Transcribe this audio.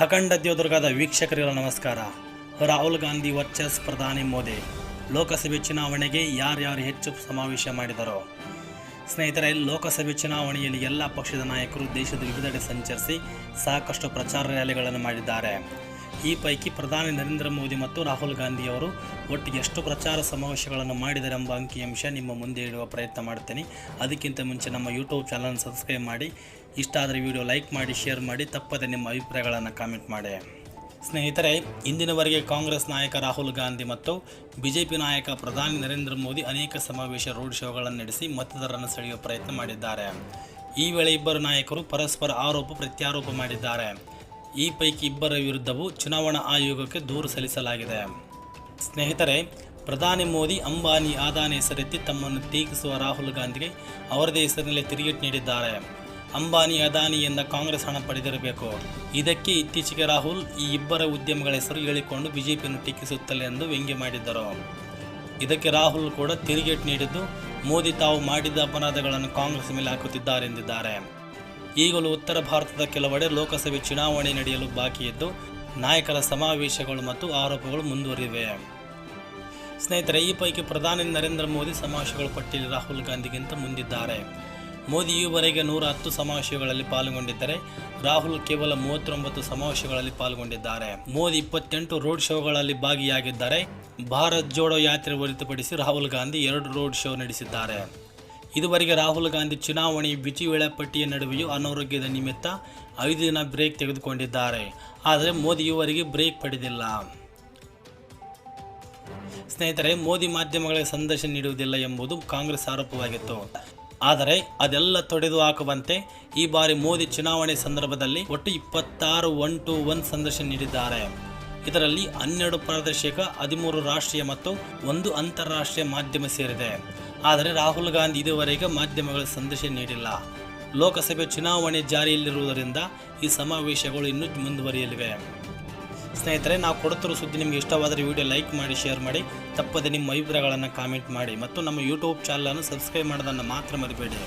ಅಖಂಡ ದೇವದುರ್ಗದ ವೀಕ್ಷಕರಿಗಳ ನಮಸ್ಕಾರ. ರಾಹುಲ್ ಗಾಂಧಿ ವರ್ಚಸ್ ಪ್ರಧಾನಿ ಮೋದಿ. ಲೋಕಸಭೆ ಚುನಾವಣೆಗೆ ಯಾರ್ಯಾರು ಹೆಚ್ಚು ಸಮಾವೇಶ ಮಾಡಿದರೋ? ಸ್ನೇಹಿತರೆ, ಲೋಕಸಭೆ ಚುನಾವಣೆಯಲ್ಲಿ ಎಲ್ಲ ಪಕ್ಷದ ನಾಯಕರು ದೇಶದ ವಿವಿಧೆಡೆ ಸಂಚರಿಸಿ ಸಾಕಷ್ಟು ಪ್ರಚಾರ ರ್ಯಾಲಿಗಳನ್ನು ಮಾಡಿದ್ದಾರೆ. ಈ ಪೈಕಿ ಪ್ರಧಾನಿ ನರೇಂದ್ರ ಮೋದಿ ಮತ್ತು ರಾಹುಲ್ ಗಾಂಧಿಯವರು ಒಟ್ಟಿಗೆ ಎಷ್ಟು ಪ್ರಚಾರ ಸಮಾವೇಶಗಳನ್ನು ಮಾಡಿದ್ದಾರೆ ಎಂಬ ಅಂಕಿಅಂಶ ನಿಮ್ಮ ಮುಂದೆ ಇಡುವ ಪ್ರಯತ್ನ ಮಾಡ್ತೇನೆ. ಅದಕ್ಕಿಂತ ಮುಂಚೆ ನಮ್ಮ ಯೂಟ್ಯೂಬ್ ಚಾನಲ್ ಸಬ್ಸ್ಕ್ರೈಬ್ ಮಾಡಿ. ಇಷ್ಟ ಆದರೆ ವಿಡಿಯೋ ಲೈಕ್ ಮಾಡಿ ಶೇರ್ ಮಾಡಿ. ತಪ್ಪದೆ ನಿಮ್ಮ ಅಭಿಪ್ರಾಯಗಳನ್ನು ಕಾಮೆಂಟ್ ಮಾಡಿ. ಸ್ನೇಹಿತರೆ, ಇಂದಿನವರೆಗೆ ಕಾಂಗ್ರೆಸ್ ನಾಯಕ ರಾಹುಲ್ ಗಾಂಧಿ ಮತ್ತು ಬಿಜೆಪಿ ನಾಯಕ ಪ್ರಧಾನಿ ನರೇಂದ್ರ ಮೋದಿ ಅನೇಕ ಸಮಾವೇಶ ರೋಡ್ ಶೋಗಳನ್ನು ನಡೆಸಿ ಮತದಾರರನ್ನು ಸೆಳೆಯುವ ಪ್ರಯತ್ನ ಮಾಡಿದ್ದಾರೆ. ಈ ವೇಳೆ ಇಬ್ಬರು ನಾಯಕರು ಪರಸ್ಪರ ಆರೋಪ, ಪ್ರತ್ಯಾರೋಪ ಮಾಡಿದ್ದಾರೆ. ಈ ಪೈಕಿ ಇಬ್ಬರ ವಿರುದ್ಧವೂ ಚುನಾವಣಾ ಆಯೋಗಕ್ಕೆ ದೂರು ಸಲ್ಲಿಸಲಾಗಿದೆ. ಸ್ನೇಹಿತರೆ, ಪ್ರಧಾನಿ ಮೋದಿ ಅಂಬಾನಿ ಆದಾನಿ ಹೆಸರೆತ್ತಿ ತಮ್ಮನ್ನು ಟೀಕಿಸುವ ರಾಹುಲ್ ಗಾಂಧಿಗೆ ಅವರದೇ ಹೆಸರಿನಲ್ಲಿ ತಿರುಗೇಟು ನೀಡಿದ್ದಾರೆ. ಅಂಬಾನಿ ಅದಾನಿಯಿಂದ ಕಾಂಗ್ರೆಸ್ ಹಣ ಪಡೆದಿರಬೇಕು. ಇದಕ್ಕೆ ಇತ್ತೀಚೆಗೆ ರಾಹುಲ್ ಈ ಇಬ್ಬರ ಉದ್ಯಮಗಳ ಹೆಸರು ಹೇಳಿಕೊಂಡು ಬಿಜೆಪಿಯನ್ನು ಟೀಕಿಸುತ್ತಲೇ ಎಂದು ವ್ಯಂಗ್ಯ ಮಾಡಿದ್ದರು. ಇದಕ್ಕೆ ರಾಹುಲ್ ಕೂಡ ತಿರುಗೇಟು ನೀಡಿದ್ದು, ಮೋದಿ ತಾವು ಮಾಡಿದ ಅಪರಾಧಗಳನ್ನು ಕಾಂಗ್ರೆಸ್ ಮೇಲೆ ಹಾಕುತ್ತಿದ್ದಾರೆ ಎಂದಿದ್ದಾರೆ. ಈಗಲೂ ಉತ್ತರ ಭಾರತದ ಕೆಲವೆಡೆ ಲೋಕಸಭೆ ಚುನಾವಣೆ ನಡೆಯಲು ಬಾಕಿಯಿದ್ದು ನಾಯಕರ ಸಮಾವೇಶಗಳು ಮತ್ತು ಆರೋಪಗಳು ಮುಂದುವರಿವೆ ಸ್ನೇಹಿತರೆ, ಈ ಪೈಕಿ ಪ್ರಧಾನಿ ನರೇಂದ್ರ ಮೋದಿ ಸಮಾವೇಶಗಳ ಪಟ್ಟಿಯಲ್ಲಿ ರಾಹುಲ್ ಗಾಂಧಿಗಿಂತ ಮುಂದಿದ್ದಾರೆ. ಮೋದಿ ಈವರೆಗೆ ನೂರ ಹತ್ತು ಸಮಾವೇಶಗಳಲ್ಲಿ ಪಾಲ್ಗೊಂಡಿದ್ದರೆ, ರಾಹುಲ್ ಕೇವಲ ಮೂವತ್ತೊಂಬತ್ತು ಸಮಾವೇಶಗಳಲ್ಲಿ ಪಾಲ್ಗೊಂಡಿದ್ದಾರೆ. ಮೋದಿ ಇಪ್ಪತ್ತೆಂಟು ರೋಡ್ ಶೋಗಳಲ್ಲಿ ಭಾಗಿಯಾಗಿದ್ದಾರೆ, ಭಾರತ್ ಜೋಡೋ ಯಾತ್ರೆ ಹೊರತುಪಡಿಸಿ ರಾಹುಲ್ ಗಾಂಧಿ ಎರಡು ರೋಡ್ ಶೋ ನಡೆಸಿದ್ದಾರೆ. ಇದುವರೆಗೆ ರಾಹುಲ್ ಗಾಂಧಿ ಚುನಾವಣೆ ಬಿಚಿ ವೇಳಾಪಟ್ಟಿಯ ನಡುವೆಯೂ ಅನಾರೋಗ್ಯದ ನಿಮಿತ್ತ ಐದು ದಿನ ಬ್ರೇಕ್ ತೆಗೆದುಕೊಂಡಿದ್ದಾರೆ. ಆದರೆ ಮೋದಿ ಇವರಿಗೆ ಬ್ರೇಕ್ ಪಡೆದಿಲ್ಲ. ಸ್ನೇಹಿತರೆ, ಮೋದಿ ಮಾಧ್ಯಮಗಳಿಗೆ ಸಂದರ್ಶನ ನೀಡುವುದಿಲ್ಲ ಎಂಬುದು ಕಾಂಗ್ರೆಸ್ ಆರೋಪವಾಗಿತ್ತು. ಆದರೆ ಅದೆಲ್ಲ ತೊಡೆದು ಹಾಕುವಂತೆ ಈ ಬಾರಿ ಮೋದಿ ಚುನಾವಣೆ ಸಂದರ್ಭದಲ್ಲಿ ಒಟ್ಟು ಇಪ್ಪತ್ತಾರು ಒನ್ ಟು ಒನ್ ಸಂದರ್ಶನ ನೀಡಿದ್ದಾರೆ. ಇದರಲ್ಲಿ ಹನ್ನೆರಡು ಪ್ರಾದೇಶಿಕ ಹದಿಮೂರು ರಾಷ್ಟ್ರೀಯ ಮತ್ತು ಒಂದು ಅಂತಾರಾಷ್ಟ್ರೀಯ ಮಾಧ್ಯಮ ಸೇರಿದೆ. ಆದರೆ ರಾಹುಲ್ ಗಾಂಧಿ ಇದುವರೆಗೆ ಮಾಧ್ಯಮಗಳ ಸಂದೇಶ ನೀಡಿಲ್ಲ. ಲೋಕಸಭೆ ಚುನಾವಣೆ ಜಾರಿಯಲ್ಲಿರುವುದರಿಂದ ಈ ಸಮಾವೇಶಗಳು ಇನ್ನೂ ಮುಂದುವರಿಯಲಿವೆ. ಸ್ನೇಹಿತರೆ, ನಾವು ಕೊಡುತ್ತಿರುವ ಸುದ್ದಿ ನಿಮಗೆ ಇಷ್ಟವಾದರೆ ವಿಡಿಯೋ ಲೈಕ್ ಮಾಡಿ, ಶೇರ್ ಮಾಡಿ. ತಪ್ಪದೆ ನಿಮ್ಮ ಅಭಿಪ್ರಾಯಗಳನ್ನು ಕಾಮೆಂಟ್ ಮಾಡಿ. ಮತ್ತು ನಮ್ಮ ಯೂಟ್ಯೂಬ್ ಚಾನಲನ್ನು ಸಬ್ಸ್ಕ್ರೈಬ್ ಮಾಡೋದನ್ನು ಮಾತ್ರ ಮರಿಬೇಡಿ.